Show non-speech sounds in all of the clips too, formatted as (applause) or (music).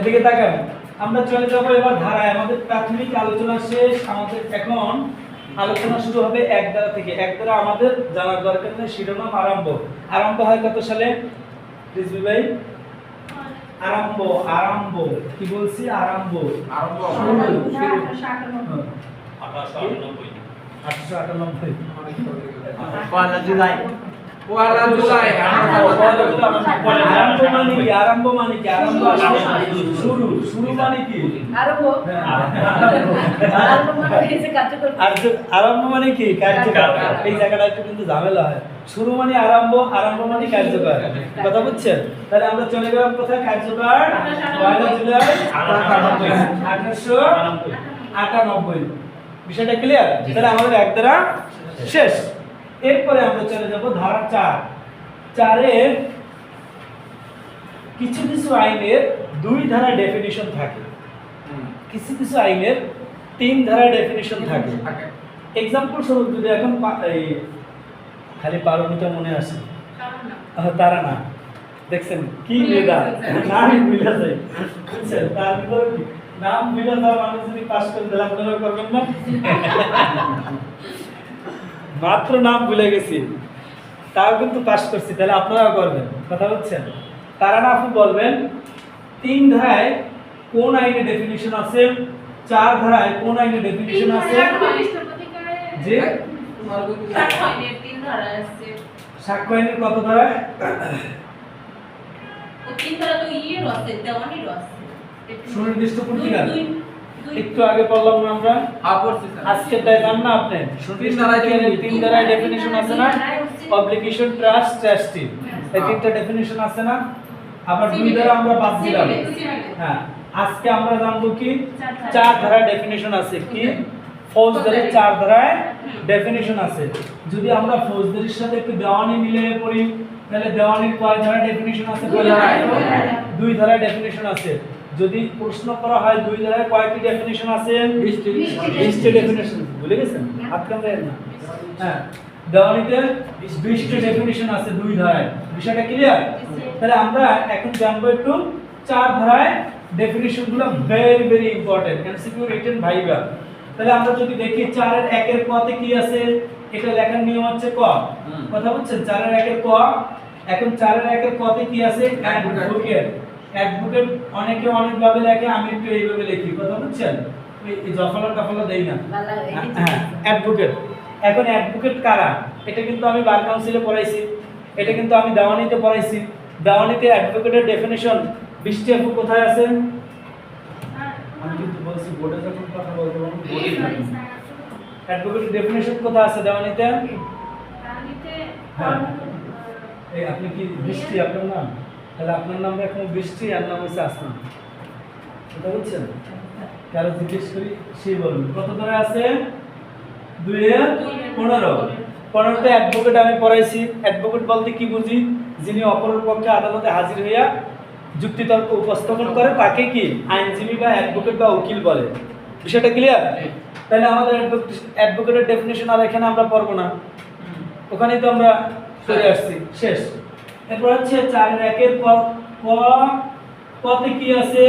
এদিকে তাকান। আমরা চলে যাব এবার ধারায়। আমাদের প্রাথমিক আলোচনা শেষ। আমাদের এখন আলোচনা শুরু হবে এক দ্বারা থেকে। এক দ্বারা আমাদের জানার দরকার নেই শিরোনাম আরম্ভ। আরম্ভ হয় কত সালে? ভাই? আরম্ভ আরম্ভ। কি বলছি? আরম্ভ। আরম্ভ। আঠারোশো আটানব্বই। আটশো আটানব্বই। পয়লা জুলাই আরম্ভ মানে কি আরম্ভ মানে কি? আরম্ভ শুরু শুরু মানে কি? আর আরম্ভ মানে কি? কার্যকর। এই জায়গাটা একটু কিন্তু ঝামেলা হয়। শুরু মানে আরম্ভ আরম্ভ মানে কার্যকর। কথা বুঝছেন? তাহলে আমরা চলে গেলাম কোথায় কার্যকর? পয়লা জুলাই আঠারোশো আটানব্বই। বিষয়টা ক্লিয়ার তাহলে আমাদের এক দ্বারা শেষ। এরপরে আমরা চলে যাব ধারা চার। চারের কিছু কিছু আইনের দুই ধারা ডেফিনিশন থাকে। কিছু কিছু আইনের তিন ধারা ডেফিনিশন থাকে। এক্সাম্পল স্বরূপ যদি এখন এই খালি পারমিটা মনে আসে তারা না দেখছেন? কি মেধা? নাম মিলে যায় বুঝছেন? তার ভিতরে নাম মিলে যাওয়া মানুষ যদি পাস করে দিলে আপনারা করবেন না? (laughs) মাত্র নাম ভুলে গেছি। তাও কিন্তু পাস করছি তাহলে আপনারাও করবেন কথা বলছেন তারা না আপনি বলবেন তিন ধারায় কোন আইনে ডেফিনিশন আছে? চার ধারায় কোন আইনে ডেফিনিশন আছে? যে সাক্ষ্য আইনের কত ধারায়? সুনির্দিষ্ট পত্রিকা একটু আগে পড়লাম না আমরা? আজকে তাই জান না আপনি? তিন ধারায় ডেফিনিশন আছে। না? পাবলিকেশন ট্রাস্ট ট্রাস্টি এই তিনটা ডেফিনিশন আছে না? আবার দুই ধারা আমরা বাদ দিলাম। হ্যাঁ আজকে আমরা জানব কি? চার ধারা। ডেফিনিশন আছে। কি? ফৌজদারির চার ধারায় ডেফিনিশন আছে। যদি আমরা ফৌজদারির সাথে একটু দেওয়ানি মিলে পড়ি তাহলে দেওয়ানির কয় ধারা ডেফিনিশন আছে? দুই ধারায়? ডেফিনিশন আছে। যদি প্রশ্ন করা হয় দুই ধারায় কয়টি ডেফিনিশন আছে? বিশটি। ডেফিনিশন ভুলে গেছেন? না? হ্যাঁ দেওয়ানিতে বিশটি ডেফিনিশন আছে দুই ধারায়। বিষয়টা ক্লিয়ার তাহলে আমরা এখন জানব একটু চার ধারায় ডেফিনিশনগুলো very very important MCQ written viva তাহলে আমরা যদি দেখি চারের একের কতে কি আছে? এটা লেখার নিয়ম হচ্ছে ক? কথা বুঝছেন? চারের একের ক? এখন চারের একের কতে কি আছে? অ্যাডভোকেট অ্যাডভোকেট অনেকে অনেক ভাবে লেখে আমি একটু এইভাবে লিখি। কথা বুঝছেন? এই জফলা টফলা দেই না। হ্যাঁ অ্যাডভোকেট এখন অ্যাডভোকেট কারা? এটা কিন্তু আমি বার কাউন্সিলে পড়াইছি। এটা কিন্তু আমি দেওয়ানিতে পড়াইছি। দেওয়ানিতে অ্যাডভোকেটের ডেফিনেশন বৃষ্টি আপু কোথায় আছে? আমি কিন্তু বলছি বোর্ডে যখন কথা বলতে বলব অ্যাডভোকেটের ডেফিনেশন কোথায় আছে দেওয়ানিতে? হ্যাঁ। এই আপনি কি বৃষ্টি আপনার নাম? তাহলে আপনার নাম এখন বৃষ্টি আর নাম হচ্ছে আসমান। কথা বলছেন? কারও জিজ্ঞেস করি, সে বলুন। কত ধরে আছে? দুই হাজার পনেরো। পনেরোতে অ্যাডভোকেট আমি পড়াইছি। অ্যাডভোকেট বলতে কি বুঝি? যিনি অপরের পক্ষে আদালতে হাজির হইয়া যুক্তিতর্ক উপস্থাপন করে, তাকে কি আইনজীবী বা অ্যাডভোকেট বা উকিল বলে? বিষয়টা ক্লিয়ার তাহলে আমাদের অ্যাডভোকেটের ডেফিনেশন আর এখানে আমরা পড়ব না। ওখানেই তো আমরা চলে আসছি। শেষ। এরপর হচ্ছে চারের একের ক ক কতে কি আছে?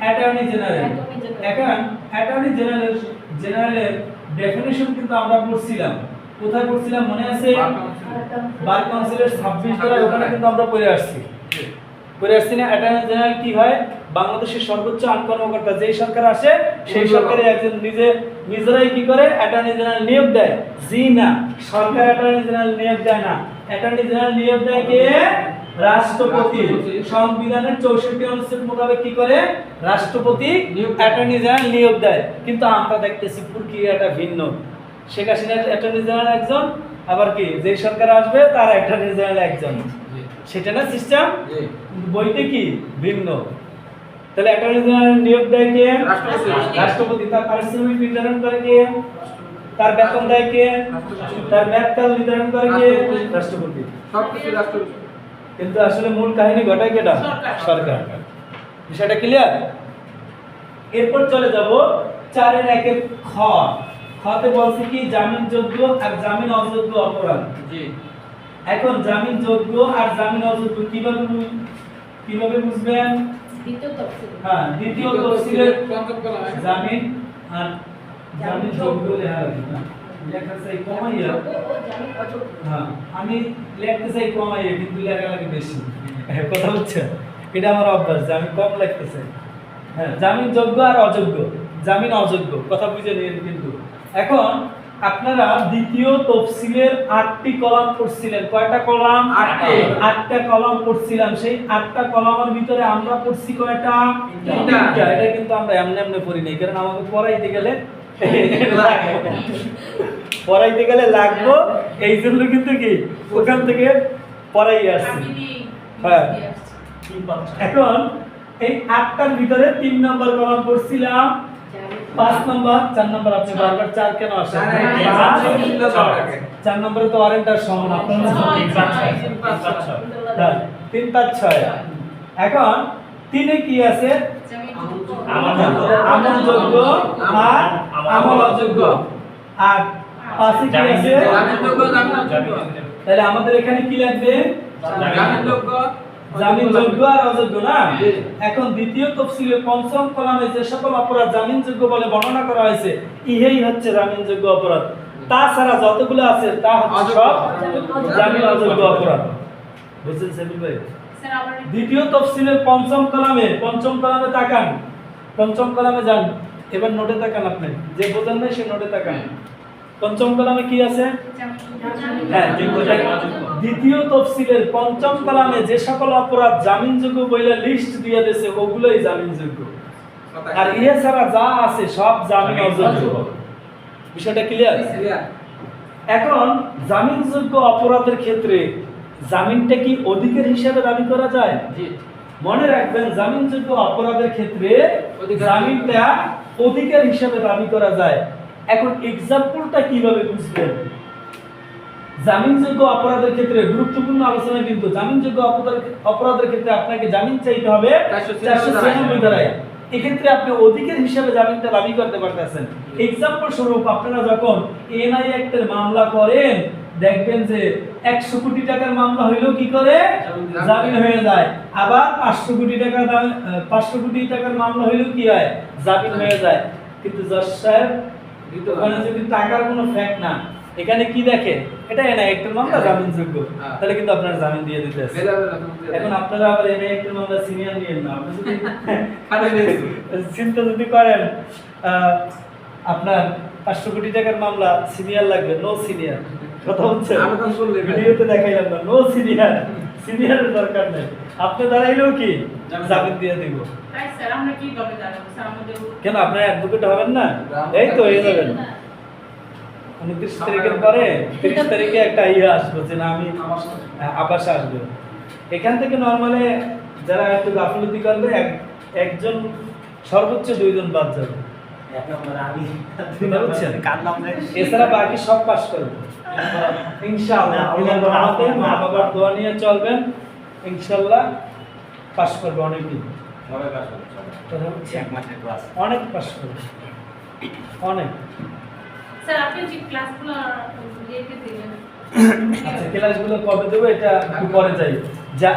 অ্যাটর্নি জেনারেল এখন অ্যাটর্নি জেনারেল জেনারেলের ডেফিনেশন কিন্তু আমরা পড়ছিলাম। কোথায় পড়ছিলাম? মনে আছে? বার কাউন্সিলের ছাব্বিশ ধারা ওখানে কিন্তু আমরা পড়ে আসছি। পড়ে আসছি না। অ্যাটর্নি জেনারেল কি হয়? বাংলাদেশের সর্বোচ্চ আইন কর্মকর্তা যেই সরকার আসে সেই সরকারের একজন নিজে নিজেরাই কি করে? অ্যাটর্নি জেনারেল নিয়োগ দেয়। জি না। সরকার অ্যাটর্নি জেনারেল নিয়োগ দেয় না। অ্যাটর্নি জেনারেল নিয়োগ দেয় কে রাষ্ট্রপতি। সংবিধানের চৌষট্টি অনুচ্ছেদ মোতাবেক কি করে? রাষ্ট্রপতি অ্যাটর্নি জেনারেল নিয়োগ দেয়। কিন্তু আমরা দেখতেছি প্রক্রিয়াটা ভিন্ন। শেখ হাসিনার অ্যাটর্নি জেনারেল একজন আবার কি? যে সরকার আসবে তার অ্যাটর্নি জেনারেল একজন। সেটা না সিস্টেম? বইতে কি? ভিন্ন। তাহলে অ্যাটর্নি জেনারেল নিয়োগ দেয় কে? রাষ্ট্রপতি। রাষ্ট্রপতি। তার পারিশ্রমিক নির্ধারণ করে কে? তার বেতন দেয় কে? তার ব্যাককাল নির্ধারণ করে কে? রাষ্ট্রপতি। কিন্তু আসলে মূল কাহিনী ঘটায় কেটা? সরকার। সরকার বিষয়টা ক্লিয়ার এরপর চলে যাব চারের একের খ। খতে বলছে কি জামিনযোগ্য আর জামিন অযোগ্য অপরাধ। জি। এখন জামিন যোগ্য আর জামিন অযোগ্য কীভাবে কীভাবে বুঝবেন? দ্বিতীয় তফসিল। হ্যাঁ দ্বিতীয় তফসিলের জামিন আর যোগ্য লেখা লাগে না। লেখা চাই কমাইয়া হ্যাঁ আমি লিখতে চাই কমাইয়া কিন্তু লেখা লাগে বেশি। হ্যাঁ, কথা হচ্ছে। এটা আমার অভ্যাস যে আমি কম লিখতে চাই। হ্যাঁ জামিন যোগ্য আর অযোগ্য। জামিন অযোগ্য কথা বুঝে নিন কিন্তু। এখন আপনারা দ্বিতীয় তফসিলের আটটি কলাম পড়ছিলেন। কয়টা কলাম? আটটি। আটটা কলাম পড়ছিলাম। সেই আটটা কলামের ভিতরে আমরা পড়ছি কয়টা। এটা কিন্তু আমরা এমনি এমনি পড়ি নাই কারণ আমাকে পড়াইতে গেলে। (laughs) পড়াইতে গেলে লাগবো এই জন্য কিন্তু কি ওখান থেকে পড়াই আসছি। হ্যাঁ। এখন এই আটটার ভিতরে তিন নম্বর কলাম পড়ছিলাম পাঁচ নম্বর চার নম্বর আপনি বারবার চার কেন আসেন? চার, নম্বরে তো ওয়ারেন্টার সমান আপনার? তিন পাঁচ ছয় হ্যাঁ, তিন পাঁচ ছয়। এখন তিনে কি আছে? আমল যোগ্য আর আমল অযোগ্য আর পাশে কি আছে? জামিন তাহলে আমাদের এখানে কি লাগবে? জামিনযোগ্য। জামিন যোগ্য আর অযোগ্য না? এখন দ্বিতীয় তফসিলে পঞ্চম কলামে যে সকল অপরাধ জামিনযোগ্য বলে বর্ণনা করা হয়েছে ইহেই হচ্ছে জামিনযোগ্য অপরাধ। তাছাড়া যতগুলো আছে তা হচ্ছে সব জামিন অযোগ্য অপরাধ। বুঝছেন সেবিল ভাই? দ্বিতীয় তফসিলের পঞ্চম কলামে পঞ্চম কলামে তাকান। পঞ্চম কলামে যান। এবার নোটে তাকান আপনি। যে বোঝেন নাই সে নোটে তাকান। পঞ্চম কলামে কি আছে? হ্যাঁ যোগ্য দ্বিতীয় তফসিলের পঞ্চম কলামে যে সকল অপরাধ জামিনযোগ্য বইলে লিস্ট দিয়ে দিয়েছে ওগুলোই জামিনযোগ্য। আর ইয়ে ছাড়া যা আছে সব জামিন অযোগ্য। বিষয়টা ক্লিয়ার ক্লিয়ার এখন জামিনযোগ্য অপরাধের ক্ষেত্রে জামিনটা কি অধিকার হিসাবে দাবি করা যায়? মনে রাখবেন জামিনযোগ্য অপরাধের ক্ষেত্রে জামিনটা অধিকার হিসাবে দাবি করা যায়। এখন এক্সাম্পলটা কীভাবে বুঝবেন? জামিনযোগ্য অপরাধের ক্ষেত্রে গুরুত্বপূর্ণ আলোচনা কিন্তু জামিনযোগ্য অপরাধের ক্ষেত্রে আপনাকে জামিন চাইতে হবে চারশো ছিয়ানব্বই ধারায়। এক্ষেত্রে আপনি অধিকার হিসাবে জামিনটা দাবি করতে পারতেছেন। এক্সাম্পল স্বরূপ আপনারা যখন এনআই অ্যাক্টের মামলা করেন দেখবেন যে একশো কোটি টাকার মামলা হইলেও কি করে? জামিন- হয়ে যায়। আবার পাঁচশো কোটি টাকা পাঁচশো কোটি টাকার মামলা হইলেও কি হয়? জামিন হয়ে যায়। কিন্তু জজ সাহেব ওখানে যদি টাকার কোনো ফ্যাক্ট না এখানে কি দেখে এটা এনআই মামলা জামিনযোগ্য। হ্যাঁ। তাহলে কিন্তু আপনার জামিন দিয়ে দিতে এখন আপনারা আবার এনআই মামলা সিনিয়র নিয়েন না। আপনি যদি (laughs) চিন্তা যদি করেন আপনার পাঁচশো কোটি টাকার মামলা সিনিয়র লাগবে নো সিনিয়র কথা হচ্ছে। ভিডিওতে দেখাইলাম না নো সিনিয়র সিনিয়রের দরকার নেই। আপনি দাঁড়াইলেও কি? জামিন দিয়ে দিব। কেন আপনার অ্যাডভোকেট হবেন না? এই তো হয়ে যাবেন। উনত্রিশ তারিখের পরে তিরিশ তারিখে একটা ইয়ে আসবে যে না আমি আবাসে আসবে। এখান থেকে নর্মালে যারা একটু গাফিলতি করবে এক- একজন সর্বোচ্চ দুইজন বাদ যাবে? এছাড়া বাকি সব পাস করবে। ইনশাআল্লাহ। মা বাবার দোয়া নিয়ে চলবেন। ইনশাআল্লাহ পাস করবে অনেকেই অনেক পাস করবে। অনেক। স্যার আপনি যে ক্লাসগুলো দিলেন। আচ্ছা ক্লাসগুলো কবে দেবো এটা পরে যাই। যা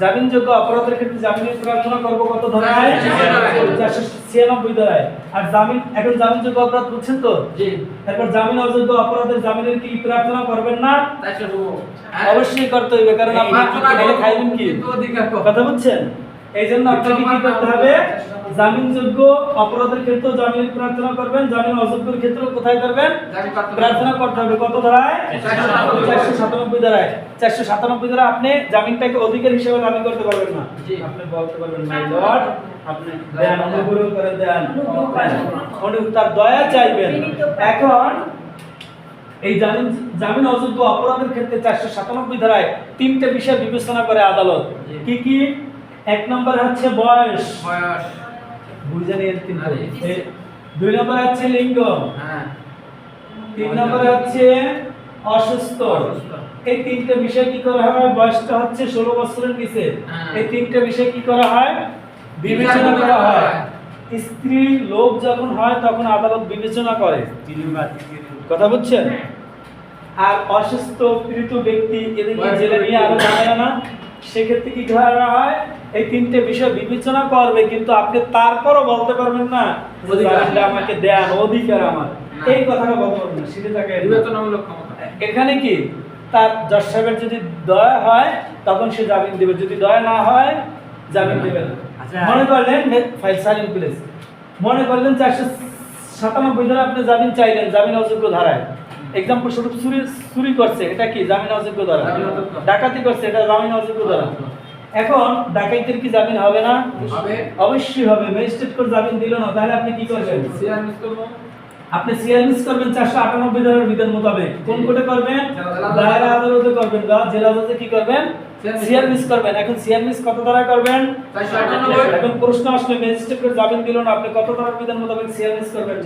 জামিনযোগ্য অপরাধের ক্ষেত্রে জামিনের প্রার্থনা করব কত ধরায়? চারশো ছিয়ানব্বই ধরায়। আর জামিন এখন জামিনযোগ্য অপরাধ বুঝছেন তো? জি। তারপর জামিন অযোগ্য অপরাধের জামিনের কি প্রার্থনা করবেন না? অবশ্যই করতে হবে কারণ আপনি কি খাইবেন কি। কথা বুঝছেন? এই জন্য আপনাকে কি করতে হবে? জামিনযোগ্য অপরাধের ক্ষেত্রে জামিনের প্রার্থনা করবেন জামিন অযোগ্যের ক্ষেত্রে কোথায় করবেন? প্রার্থনা- প্রার্থনা করতে হবে কত ধারায়? চারশো সাতানব্বই। ধারায়। চারশো সাতানব্বই ধারা আপনি জামিনটাকে অধিকার হিসেবে দাবি করতে পারবেন না। আপনি বলতে পারবেন মাই লর্ড আপনি দেন অনুগ্রহ করে দেন। তার দয়া চাইবেন। এখন এই জামিন জামিন অযোগ্য অপরাধের ক্ষেত্রে চারশো সাতানব্বই ধারায় তিনটে বিষয় বিবেচনা করে আদালত। কি কি? এক নম্বরে হচ্ছে বয়স। বয়স। বুঝে নিয়ে। দুই নম্বরে হচ্ছে লিঙ্গ। হ্যাঁ। তিন নম্বরে হচ্ছে অসুস্থ। এই তিনটে বিষয় কি করা হয়? বয়সটা হচ্ছে ষোলো বছরের নিচে। হ্যাঁ। এই তিনটে বিষয় কি করা হয়? বিবেচনা করা হয়। স্ত্রী লোক যখন হয় তখন আদালত বিবেচনা করে। কথা বুঝছেন? আর অসুস্থ পীড়িত ব্যক্তি এদেরকে জেলে নিয়ে আরও ব্যক্তি। না? সেক্ষেত্রে কি করা হয়? এই তিনটে বিষয় বিবেচনা করবে কিন্তু আপনি তারপরও বলতে পারবেন না আমাকে দেন অধিকার আমার। এই কথাটা বলতে পারবেন সেটা তাকে বিবেচনামূলক এখানে কি? তার জজ সাহেবের যদি দয়া হয় তখন সে জামিন দেবে। যদি দয়া না হয় জামিন দেবে না। আচ্ছা। মনে করলেন ফাইল সাইলেন্ট প্লেস। মনে করলেন চারশো সাতানব্বই ধারা আপনি জামিন চাইলেন জামিন অযোগ্য ধারায়। এক্সাম্পল স্বরূপ চুরি চুরি করছে এটা কি? জামিন অযোগ্য দ্বারা ডাকাতি করছে এটা জামিন অযোগ্য দ্বারা এখন ডাকাইতের কি জামিন হবে না? অবশ্যই হবে। ম্যাজিস্ট্রেট কোর্ট জামিন দিল না তাহলে আপনি কি করবেন? আপনি সিআরমিস করবেন চারশো আটানব্বই ধারার বিধান মোতাবেক। কোন কোর্টে করবেন? দায়রা আদালতে করবেন বা জেলা আদালতে কি করবেন? সিআর মিস করবেন। এখন সিআর মিস কত ধারা করবেন? এখন প্রশ্ন আসলে ম্যাজিস্ট্রেট জামিন দিল না আপনি কত ধারার বিধান মোতাবেক সিআর মিস করবেন?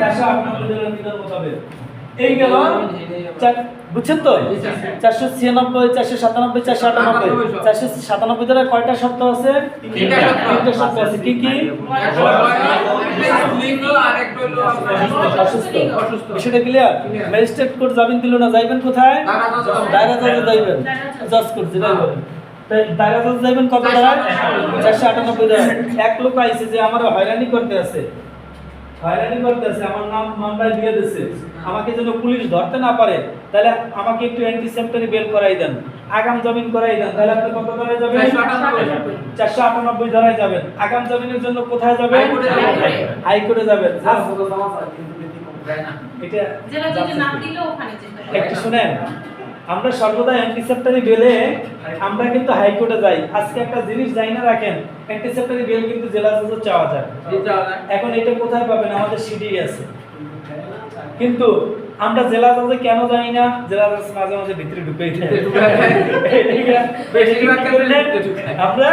চারশো আটানব্বই বিধান মোতাবেক। এই গেল বুঝছেন তো। চারশো ছিয়ানব্বই চারশো সাতানব্বই চারশো আটানব্বই। চারশো সাতানব্বই ধারা কয়টা শর্ত আছে। তিনটা শর্ত। আছে। কি কি লিঙ্গ আর একটা হলো আপনার অসুস্থ অসুস্থ। বিষয়টা ক্লিয়ার ম্যাজিস্ট্রেট কোর্ট জামিন দিল না যাইবেন কোথায়? দায়রা জজে যাইবেন। জজ। কোর্ট দায়রা জজ যাইবেন কত দাঁড়ায় চারশো আটানব্বই দাঁড়ায় এক লোক আইছে যে আমার হয়রানি করতে আছে। হয়রানি করতে আছে আমার নাম মামলায় দিয়ে দিছে। আমাকে যেন পুলিশ ধরতে না পারে তাহলে আমাকে একটু অ্যান্টিসেপ্টরি বেল করাই দেন। আগাম জামিন করাই দেন তাহলে আপনি কত ধারায় যাবেন? চারশো আটানব্বই। ধারায় যাবেন। আগাম জমিনের জন্য কোথায় যাবেন? হাইকোর্টে যাবেন। না। এটা জেলা যদি না দিলেও ওখানে যেতে হবে একটু শুনেন। আমরা সর্বদা অ্যান্টিসেপ্টরি বেলে আমরা কিন্তু হাইকোর্টে যাই। আজকে একটা জিনিস যাই না রাখেন অ্যান্টিসেপ্টরি বেল কিন্তু জেলা জজে চাওয়া যায়। এখন এটা কোথায় পাবেন? আমাদের সিডি আছে। কিন্তু আমরা জেলা জজে কেন যাই না? জেলা জজ মাঝে মাঝে ভিতরে ঢুকেই ঢুকে। আমরা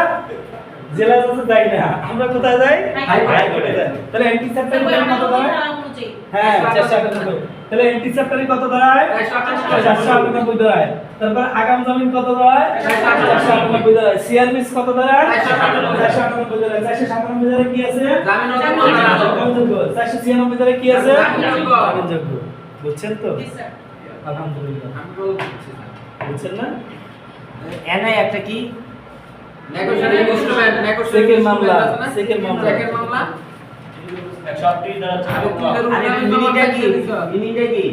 জেলা জজে যাই না। আমরা কোথায় যাই? হাইকোর্টে। যাই। তাহলে অ্যান্টিসেপ্টরি বেল কত হ্যাঁ? চারশো আটানব্বই তাহলে অ্যান্টিসেপ্টরি কত দাঁড়ায়? দাঁড়ায়। তারপর আগাম জামিন কত দাঁড়ায়? চারশো আটানব্বই। চারশো আটানব্বই দাঁড়ায়। সিআর মিস কত দাঁড়ায়? দাঁড়ায়। চারশো সাতানব্বই দাঁড়ায় কি আছে? জামিন জামিন অযোগ্য। দাঁড়ায় কি আছে। জামিনযোগ্য বুঝছেন তো? জি স্যার। আলহামদুলিল্লাহ। বুঝছেন না? এনআই একটা কি? নেগোশিয়েশন ইনস্ট্রুমেন্ট নেগোশিয়েশন চেকের মামলা, চেকের মামলা। চেকের মামলা আরে মিনিটা কি মিনিটা কি